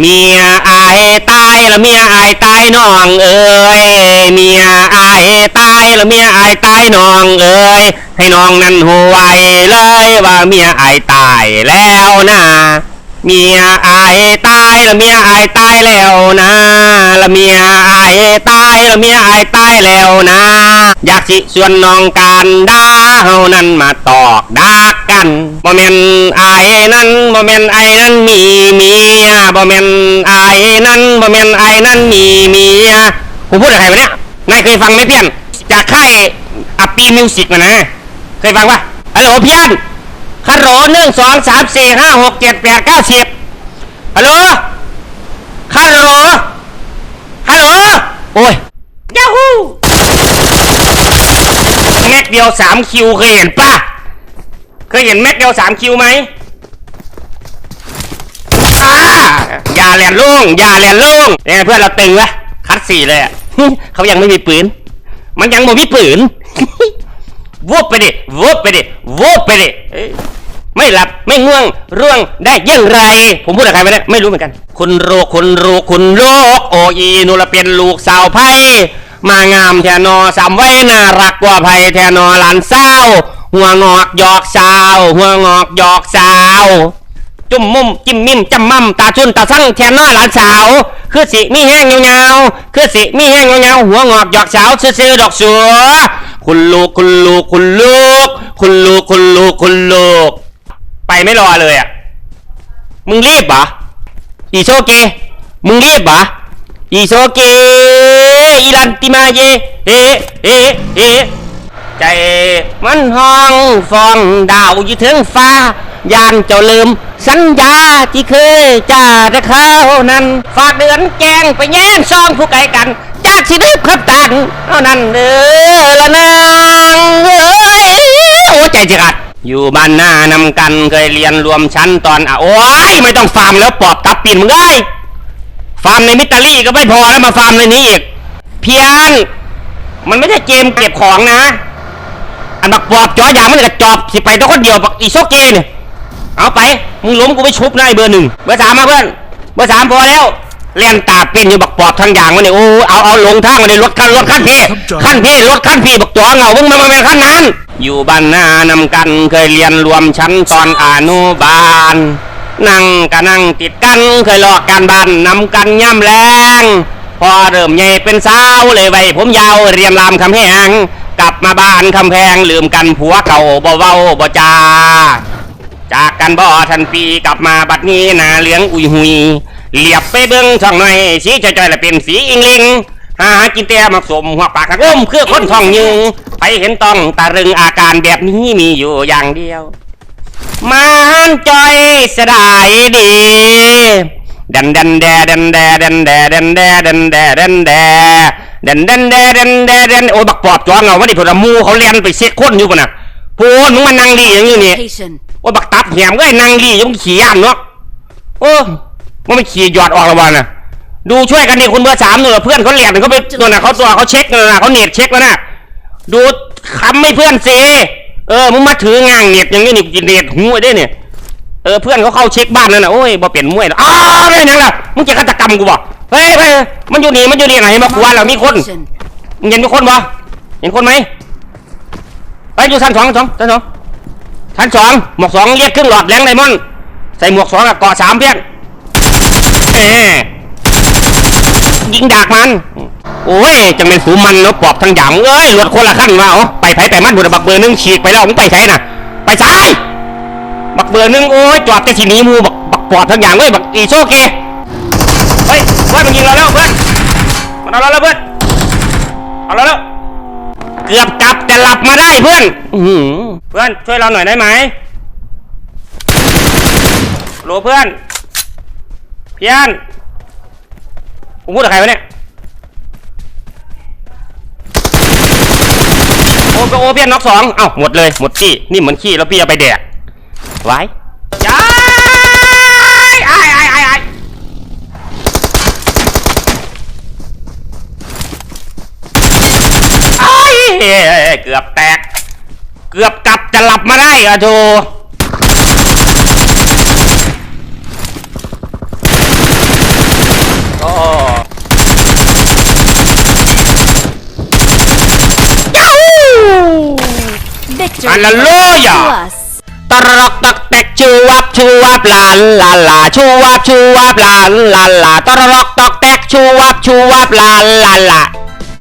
เมียอายตายแล้วเมียอายตายน้องเอ้ยเมียอายตายแล้วเมียอายตายน้องเอ้ยให้น้องนั้นหูไวเลยว่าเมียอายตายแล้วนะเมียอายตายแล้วเมียอายตายแล้วนะแล้วเมียอายตายแล้วเมียอายตายแล้วนะ อยากสิชวนน้องการดาเฮานั้นมาตอกดักกันบ่แม่นอายนั้นบ่แม่นไอ้นั้นมีเมียบ่แม่นอายนั้นบ่แม่นไอ้นั้นมีเมียกูพูดกับใครวะเนี่ยนายเคยฟังไหมเพี้ยนจากค่ายอัปปีมิวสิกมานะเคยฟังปะฮัลโหลเพี้ยนฮัลโหลหนึ่งสองสามสี่ห้าหกเจ็ดแปดเก้าสิบฮัลโหลฮัลโหลฮัลโหลโอ้ยยาฮู แม็ก เดียวสามคิวเคยเห็นปะเคยเห็นแม็กเดียวสามคิวไหมอ่าอย่าแหลนลุงอย่าแหลนลุงเนี่ยเพื่อนเราตึงวะคัดสี่เลยอะเขายังไม่มีปืน มันยังไม่มีปืนวูบไปดิวูบไปดิวูบไปดิเอ้ยไม่หลับไม่ง่วงร่วงได้อยังไร ผมพูดกับใครไม่ได้ไม่รู้เหมือนกัน คุณโรคคุณโรคคุณโรคโออีนูละเป็นลูกสาวไพ่ มางามแทนอสามไว้น่ารักกว่าไพ่แทนอหลานเศร้า หัวงอกหยอกสาว หัวงอกหยอกสาว จุ่มมุมจิ้มมิ่มจำมั่มตาชุนตาสั่งแทนน้อหลานสาว คือสิมีแห้งเงาๆคือสิมีแห้งเงาๆหัวงอกหยอกสาวซื่อๆดอกสัวคุณลูกคุณลูกคุณลูก คุณลูกคุณลูกคุณลูก ไปไม่รอเลยอะ มึงรีบเหรออีโซเกมึงรีบเหรอ อีโซเกอีลันติมาเยเอเอเอใจมันห้องฟองดาวอยู่ถึงฟ้ายานเจ้าลืม สัญญาที่เคยจ่าแต่เขานั้น ฝากเดือนแกงไปแย่งซองผู้ไกลกันจากสิลืมคำตันเอานั้นเด้อละนางเอ้ยโอ้ใจจิกัดอยู่บ้านหน้านำกันเคยเรียนรวมชั้นตอนอะโอ้ยไม่ต้องฟาร์มแล้วปอบตับปีนมึงเอ้ย ฟาร์มในมิตาลีก็ไม่พอแล้วมาฟาร์มในนี้อีก เพียนมันไม่ใช่เกมเก็บของนะ อันบักปอบจอยางมันกระจอบสิไปตัวคนเดียวบักอีโซเกเนี่ยเอาไป มึงล้มกูไปชุบนายเบอร์หนึ่งเบอร์สามมาเพื่อน เบอร์สามพอแล้วเล่นตาปินอยู่บักปอบทางอย่างมันเนี่ยโอ้เอาเอาลงทางมันเลยรถคันรถขั้นพี่ขั้นพี่รถขั้นพี่บักจอเงามึงมันมาเป็นขั้นนั้น อยู่บ้านหน้านำกันเคยเรียนรวมชั้นตอนอนุบาล นั่งก็นั่งติดกันเคยหลอกการบ้านนำกันย่ำแรงพอเริ่มใหญ่เป็นสาวเลยไว้ผมยาวเรียนรามคำแหงกลับมาบ้านคำแพงลืมกันผัวเก่าบ่เว้าบ่จาจากกันบ่ทันปีกลับมาบัดนี้หนาเหลืองอุยหุยเหลียบไปเบิ้งช่องหน่อยสีจอยๆละเป็นสีอิงลิงหากินแต่มักสมหัวปากกระก้มคือคนท้องยืงไปเห็นต้องตารึงอาการแบบนี้มีอยู่อย่างเดียว มานจอยเสยดายดีดันดันแดดันแดดันแดดันแดดันแดดันแดดันดันแดดันแดดันโอ้ยบักปอบจ้องเอาว่าดิพลมูเขาเรียนไปเช็คคนอยู่ปะน่ะพูนมึงมานั่งดีอย่างนี้นี่ Location. โอ้ยบักตับแหมก็ไอ้นั่งดียังขี่ย่านเนาะโอ้มันไม่ขี่หยอดออกและวันน่ะดูช่วยกันดิคุณเบอร์สามหน่อยเพื่อนเขาเรียนเขาไปตัวน่ะเขาตัวเขาเช็คเลยนะเขาเน็ตเช็คแล้วน่ะดูคำไม่เพื่อนสิ เออมึงมาถืองางเน็ตอย่างนี้นี่กินเน็ตหูได้เนี่ยเออเพื่อนเขาเข้าเช็คบ้านแล้วนะโอ้ยบ่เปลี่ยนมวยหรอกอ้าวไม่ยังล่ะมึงจะฆาตกรรมกูบ่เฮ้ยเฮ้ยมันอยู่นี่มันอยู่นี่ไหนมาขวานเรามีคนมึงเห็นมีคนบ่เห็นคนไหมไปอยู่ชั้นสองชั้นสองชั้นสองชั้นสองหมวกสองเรียกครึ่งหลอดแรงไดมอนใส่หมวกสองกับเกาะสามเพี้ยนยิงดากมัน โอ้ยจังเป็นสูมันเนาะปอบทางหยางเอ้ยรถคนละขั้นมาเอาไปไผไปมันบุตรบักเบอร์หนึงฉีกไปแล้วมึงไปใช้น่ะ ไปซ้ายบักเบอร์หนึงโอ้ยจอดแต่ทีหนี้มูบักบักปอดทั้งอย่างเว้ยบักอีโซเกเฮ้ยเพื่อนมันยิงเราแล้วเพื่อนมันเอาเราแล้วเพื่อนเอาเราแล้วเกือบกลับแต่หลับมาได้เพื่อนอื้อหือเพื่อนช่วยเราหน่อยได้ไหมโหลเพื่อนเพียนผมพูดกับใครวะเนี่ย โอ้โอเพียนน็อกสองเอ้าหมดเลยหมดขี้นี่เหมือนขี้แล้วพี่เอาไปแดกไว้ย้ายไอ้ไอ้ไอ้ไอ้ไอ้เกือบแตก เกือบกลับจะหลับมาได้อะโธ ลาลูยาตรอกตักแตกชูวับชูวับลาลาลาชูวับชูวับลาลาลาตรอกตักแตกชูวับชูวับลาลาลา